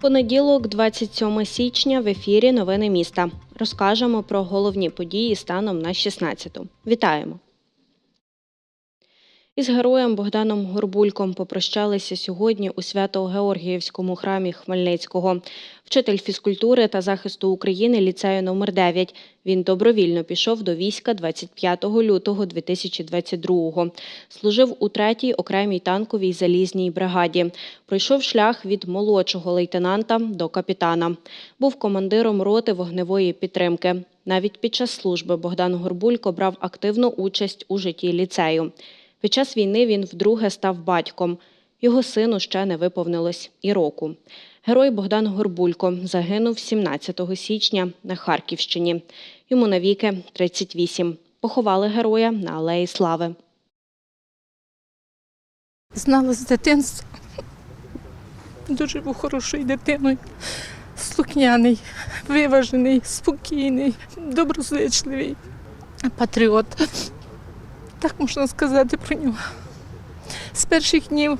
Понеділок, 27 січня, в ефірі Новини міста. Розкажемо про головні події станом на 16-ту. Вітаємо! Із героєм Богданом Горбульком попрощалися сьогодні у Свято-Георгіївському храмі Хмельницького. Вчитель фізкультури та захисту України ліцею номер 9 Він добровільно пішов до війська 25 лютого 2022-го. Служив у 3-й окремій танковій залізній бригаді. Пройшов шлях від молодшого лейтенанта до капітана. Був командиром роти вогневої підтримки. Навіть під час служби Богдан Горбулько брав активну участь у житті ліцею. Під час війни він вдруге став батьком. Його сину ще не виповнилось і року. Герой Богдан Горбулько загинув 17 січня на Харківщині. Йому навіки 38. Поховали героя на Алеї Слави. Знала з дитинства. Дуже був хорошою дитиною, слухняний, виважений, спокійний, доброзичливий, патріот. Так можна сказати про нього. З перших днів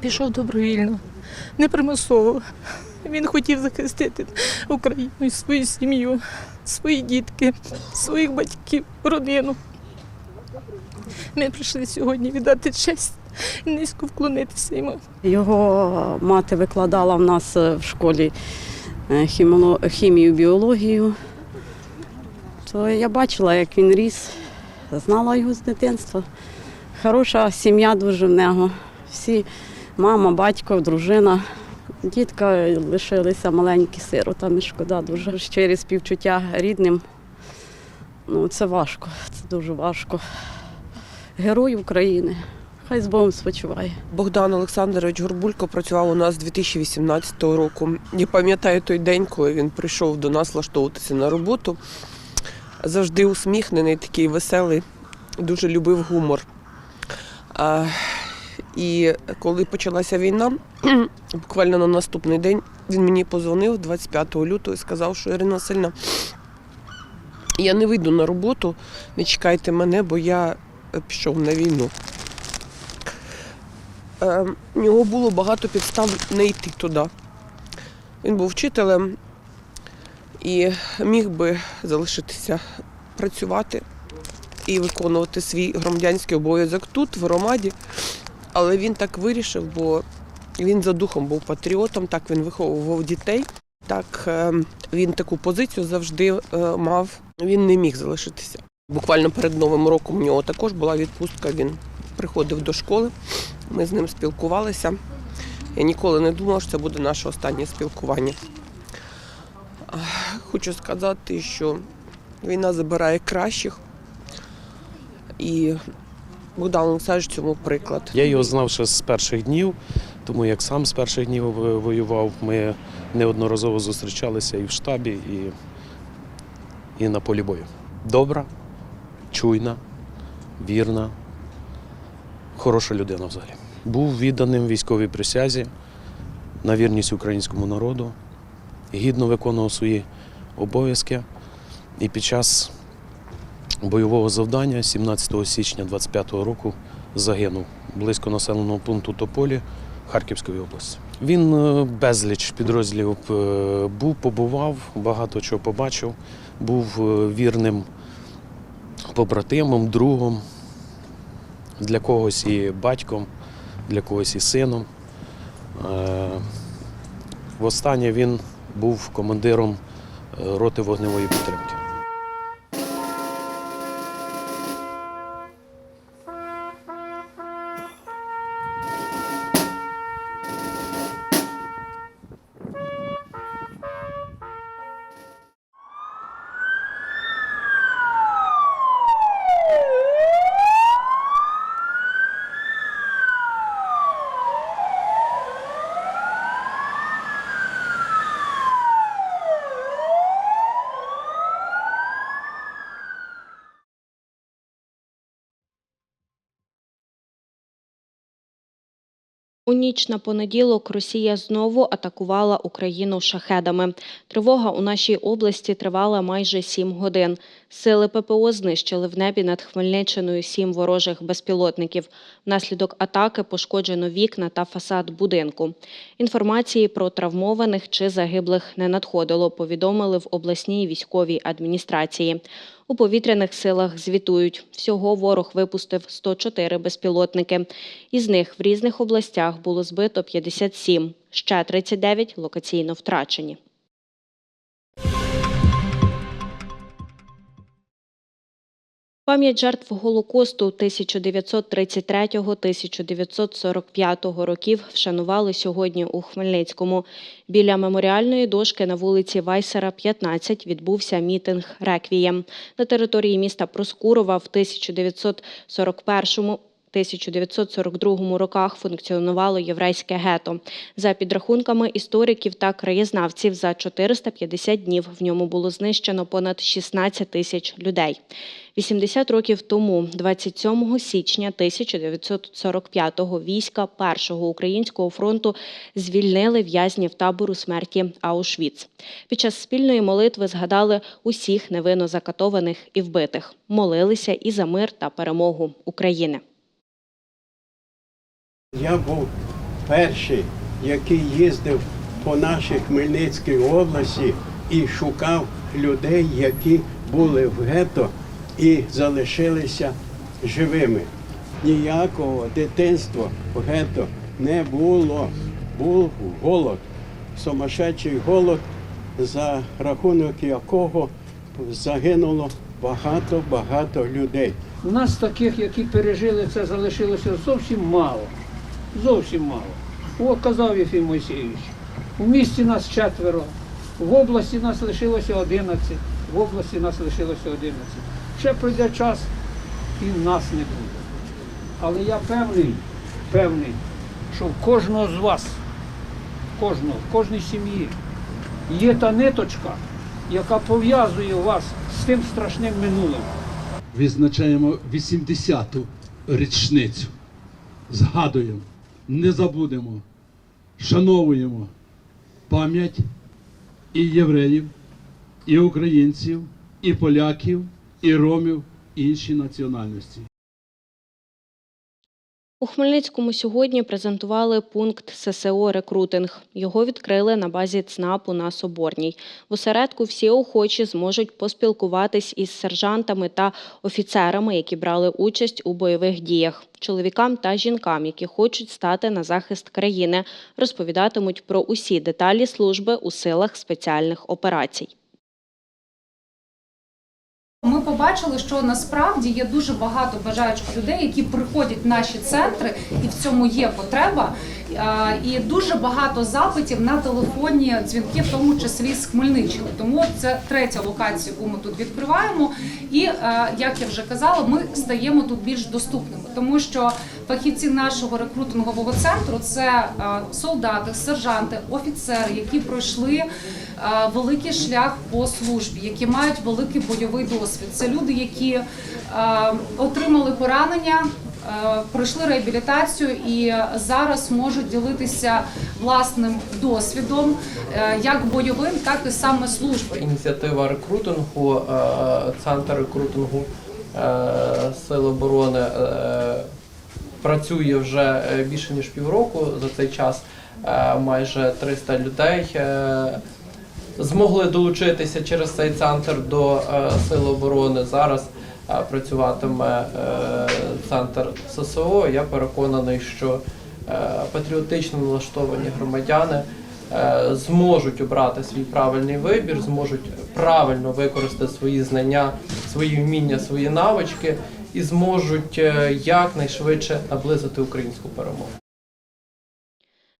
пішов добровільно, непримусово. Він хотів захистити Україну свою сім'ю, свої дітки, своїх батьків, родину. Ми прийшли сьогодні віддати честь низько вклонитися йому. Його мати викладала в нас е, в школі е, хімію, біологію. То я бачила, як він ріс, знала його з дитинства. Хороша сім'я дуже в нього. Всі мама, батько, дружина. Дітка лишилися маленькі сиротами, шкода дуже. Щирі співчуття рідним. Ну, це важко, це дуже важко. Герой України. Хай з Богом спочиває. Богдан Олександрович Горбулько працював у нас з 2018 року. Я пам'ятаю той день, коли він прийшов до нас влаштовуватися на роботу. Завжди усміхнений, такий веселий, дуже любив гумор. А, і коли почалася війна, буквально на наступний день він мені позвонив 25 лютого і сказав, що Ірина Васильівна, я не вийду на роботу, не чекайте мене, бо я пішов на війну. Е, У нього було багато підстав не йти туди. Він був вчителем і міг би залишитися працювати і виконувати свій громадянський обов'язок тут, в громаді. Але він так вирішив, бо він за духом був патріотом, так він виховував дітей. Так е, він таку позицію завжди е, мав. Він не міг залишитися. Буквально перед Новим роком у нього також була відпустка. Він приходив до школи. Ми з ним спілкувалися. Я ніколи не думала, що це буде наше останнє спілкування. Хочу сказати, що війна забирає кращих. І Богдан Олександрович цьому приклад. Я його знав ще з перших днів, тому як сам з перших днів воював, ми неодноразово зустрічалися і в штабі, і, і на полі бою. Добра, чуйна, вірна, хороша людина взагалі. Був відданим військовій присязі на вірність українському народу, гідно виконував свої обов'язки і під час бойового завдання 17 січня 25 року загинув близько населеного пункту Тополі Харківської області. Він е, безліч підрозділів е, був, побував, багато чого побачив, був е, вірним побратимом, другом, для когось і батьком, для когось і сином. Востаннє він був командиром роти вогневої підтримки. Ніч на понеділок Росія знову атакувала Україну шахедами. Тривога у нашій області тривала майже сім годин. Сили ППО знищили в небі над Хмельниччиною сім ворожих безпілотників. Внаслідок атаки пошкоджено вікна та фасад будинку. Інформації про травмованих чи загиблих не надходило, повідомили в обласній військовій адміністрації. У повітряних силах звітують, всього ворог випустив 104 безпілотники. Із них в різних областях було збито 57, ще 39 локаційно втрачені. Пам'ять жертв Голокосту 1933-1945 років вшанували сьогодні у Хмельницькому. Біля меморіальної дошки на вулиці Вайсера, 15, відбувся мітинг «Реквієм». На території міста Проскурова в 1941 1942 роках функціонувало єврейське гето. За підрахунками істориків та краєзнавців, за 450 днів в ньому було знищено понад 16 тисяч людей. 80 років тому, 27 січня 1945-го, війська Першого українського фронту звільнили в'язнів табору смерті Аушвіц. Під час спільної молитви згадали усіх невинно закатованих і вбитих, молилися і за мир та перемогу України. Я був перший, який їздив по нашій Хмельницькій області і шукав людей, які були в гетто і залишилися живими. Ніякого дитинства в гетто не було. Був голод, сумасшедший голод, за рахунок якого загинуло багато-багато людей. У нас таких, які пережили це, залишилося зовсім мало. Зовсім мало. О, казав Єфім Мойсійович. У місті нас четверо, в області нас лишилося 11, в області нас лишилося 11. Ще пройде час і в нас не буде. Але я певний, певний, що в кожного з вас, кожного, в кожній сім'ї є та ниточка, яка пов'язує вас з тим страшним минулим. відзначаємо 80-ту річницю. Згадуємо, не забудемо, шановуємо пам'ять і євреїв, і українців, і поляків, і ромів, і інші національності. У Хмельницькому сьогодні презентували пункт ССО «Рекрутинг». Його відкрили на базі ЦНАПу на Соборній. В осередку всі охочі зможуть поспілкуватись із сержантами та офіцерами, які брали участь у бойових діях. Чоловікам та жінкам, які хочуть стати на захист країни, розповідатимуть про усі деталі служби у силах спеціальних операцій. Побачили, що насправді є дуже багато бажаючих людей, які приходять в наші центри, і в цьому є потреба. І дуже багато запитів на телефонні дзвінки, в тому числі з Хмельниччини. Тому це третя локація, яку ми тут відкриваємо. І е, як я вже казала, ми стаємо тут більш доступними, тому що фахівці нашого рекрутингового центру це е, солдати, сержанти, офіцери, які пройшли е, великий шлях по службі, які мають великий бойовий досвід. Це люди, які отримали поранення. Е, Пройшли реабілітацію і зараз можуть ділитися власним досвідом, е, як бойовим, так і саме служби. Ініціатива рекрутингу, е, центр рекрутингу Сил оборони працює вже більше ніж півроку. За цей час майже 300 людей змогли долучитися через цей центр до Сил оборони. Зараз працюватиме е, центр ССО. Я переконаний, що е, патріотично налаштовані громадяни е, зможуть обрати свій правильний вибір, зможуть правильно використати свої знання, свої вміння, свої навички і зможуть якнайшвидше наблизити українську перемогу.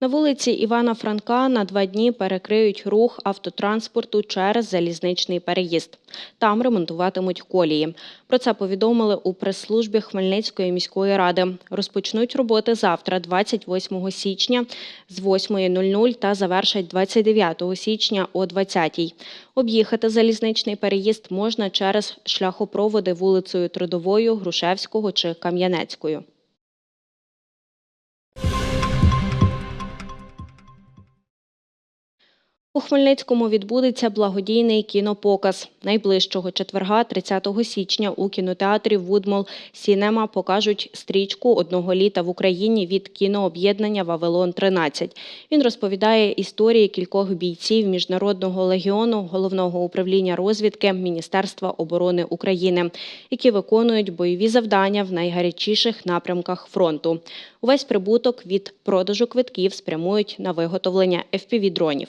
На вулиці Івана Франка на два дні перекриють рух автотранспорту через залізничний переїзд. Там ремонтуватимуть колії. Про це повідомили у прес-службі Хмельницької міської ради. Розпочнуть роботи завтра, 28 січня з 8.00 та завершать 29 січня о 20.00. Об'їхати залізничний переїзд можна через шляхопроводи вулицею Трудовою, Грушевського чи Кам'янецькою. У Хмельницькому відбудеться благодійний кінопоказ. Найближчого четверга, 30 січня, у кінотеатрі Вудмол Сінема покажуть стрічку одного літа в Україні від кінооб'єднання Вавилон 13 Він розповідає історії кількох бійців Міжнародного легіону головного управління розвідки Міністерства оборони України, які виконують бойові завдання в найгарячіших напрямках фронту. Увесь прибуток від продажу квитків спрямують на виготовлення FPV-дронів.